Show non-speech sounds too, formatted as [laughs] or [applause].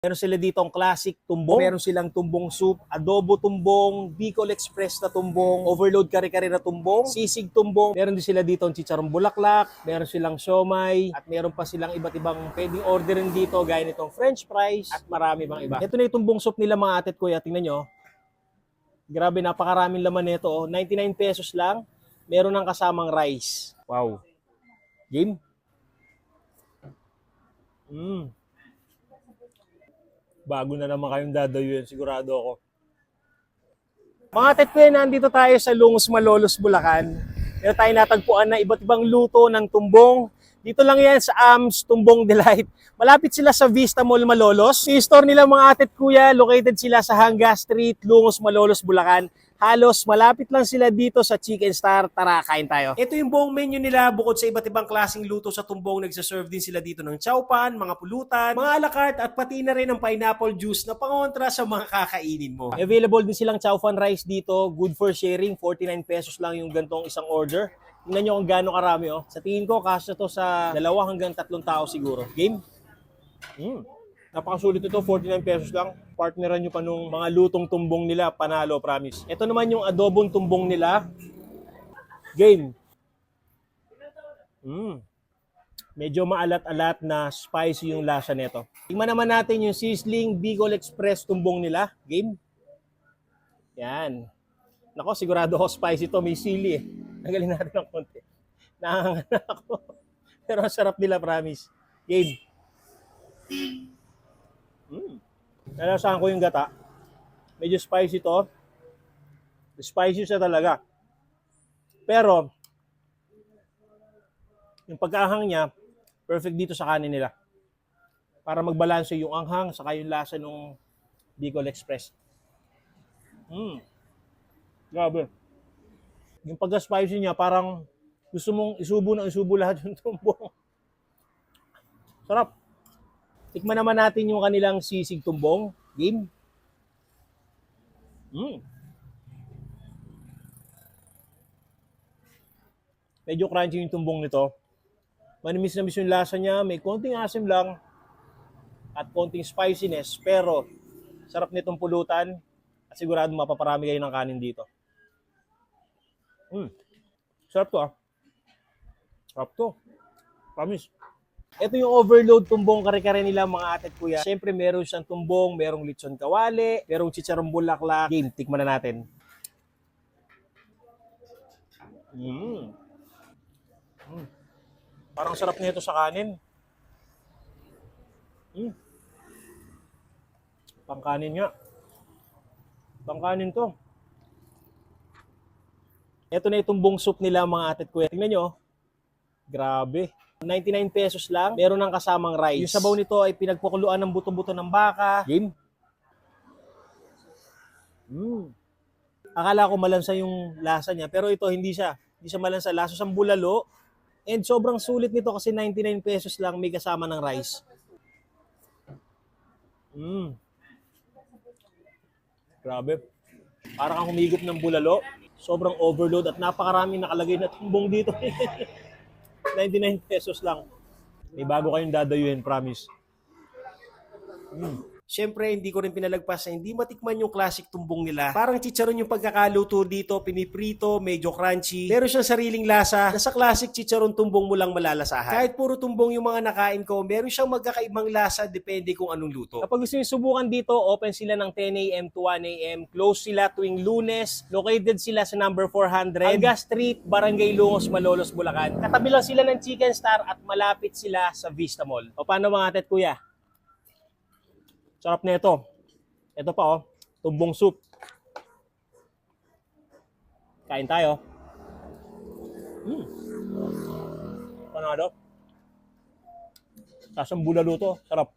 Meron sila dito ang classic tumbong. Meron silang tumbong soup, adobo tumbong, Bicol Express na tumbong, overload kare-kare na tumbong, sisig tumbong. Meron din sila dito ang chicharong bulaklak, meron silang siomay, at meron pa silang iba't ibang pwedeng orderin dito gaya nitong french fries at marami pang iba. Ito na yung tumbong soup nila mga atit kuya. Tingnan nyo. Grabe, napakaraming laman nito. Oh. 99 pesos lang. Meron ng kasamang rice. Wow. Game? Mm. Bago na naman kayong dadayuin, sigurado ako. Mga tetwe, nandito tayo sa Lungos Malolos, Bulacan. Meron tayo natagpuan na iba't ibang luto ng tumbong. Dito lang yan sa AMS Tumbong Delight. Malapit sila sa Vista Mall Malolos. Si store nila mga atet kuya, located sila sa Hanga Street, Lungos Malolos, Bulacan. Halos malapit lang sila dito sa Chicken Star. Tara, kain tayo. Ito yung buong menu nila bukod sa iba't ibang klaseng luto sa tumbong. Nagsaserve din sila dito ng chowpan, mga pulutan, mga alakart at pati na rin ng pineapple juice na pangontra sa mga kakainin mo. Available din silang chowpan rice dito. Good for sharing. 49 pesos lang yung gantong isang order. Tingnan nyo kung gaano karami oh. Sa tingin ko, kasya to sa dalawa hanggang tatlong tao siguro. Game? Mm. Napakasulit ito, 49 pesos lang. Partneran nyo pa nung mga lutong tumbong nila, panalo, promise. Ito naman yung adobong tumbong nila. Game. Mm. Medyo maalat-alat na spicy yung lasa nito. Tingnan naman natin yung sizzling Bicol Express tumbong nila. Game. Yan. Nako, sigurado ako spicy to. May sili eh. Nagalin natin ng konti. Nakanganga ako. [laughs] Pero sarap nila, promise. Game. Mm. Nalasahan ko yung gata. Medyo spicy to. Spicy siya talaga. Pero, yung pagkaanghang niya, perfect dito sa kanin nila. Para magbalanse yung anghang saka yung lasa ng Bicol Express. Mm. Grabe. Yung pagka-spicy niya, parang gusto mong isubo na isubo lahat [laughs] yung tumbong. Sarap. Tikman naman natin yung kanilang sisig tumbong. Game. Mm. Medyo crunchy yung tumbong nito. Manimis na mis yung lasa niya. May konting asim lang at konting spiciness. Pero sarap nitong pulutan at sigurado mapaparami kayo ng kanin dito. Mm. Sarap to ah. Sarap to. Promise. Ito yung overload tumbong kare-kare nila mga atet kuya. Siyempre meron siyang tumbong, merong lechon kawali, merong chicharong bulaklak. Game, tikman na natin. Mm. Mm. Parang sarap nito sa kanin. Mm. Pangkanin nga. Pangkanin to. Ito na yung tumbong soup nila mga atet kuya. Tingnan nyo. oh. Grabe. 99 pesos lang. Meron ng kasamang rice. Yung sabaw nito ay pinagpukuluan ng buto-buto ng baka. Game. Mm. Akala ko malansa yung lasa niya, pero ito hindi siya. Hindi siya malansa. Lasa siyang bulalo. And sobrang sulit nito kasi 99 pesos lang may kasama ng rice. Mm. Grabe. Parang kang humigop ng bulalo. Sobrang overload at napakaraming nakalagay na tumbong dito. [laughs] 99 pesos lang. May bago kayong dadayuhin, promise. Mm. Siyempre, hindi ko rin pinalagpas na hindi matikman yung classic tumbong nila. Parang chicharon yung pagkakaluto dito, piniprito, medyo crunchy. Meron siyang sariling lasa na sa classic chicharon tumbong mo lang malalasahan. Kahit puro tumbong yung mga nakain ko, meron siyang magkakaibang lasa depende kung anong luto. Kapag gusto nyo subukan dito, open sila ng 10 a.m. to 1 a.m. Close sila tuwing lunes. Located sila sa number 400. Alga Street, Barangay Lungos, Malolos, Bulacan. Katabi lang sila ng Chicken Star at malapit sila sa Vista Mall. O paano mga atet kuya? Sarap na ito. Ito pa oh, tumbong soup. Kain tayo. Mm. Panalo. Sasang bulalo to. Sarap.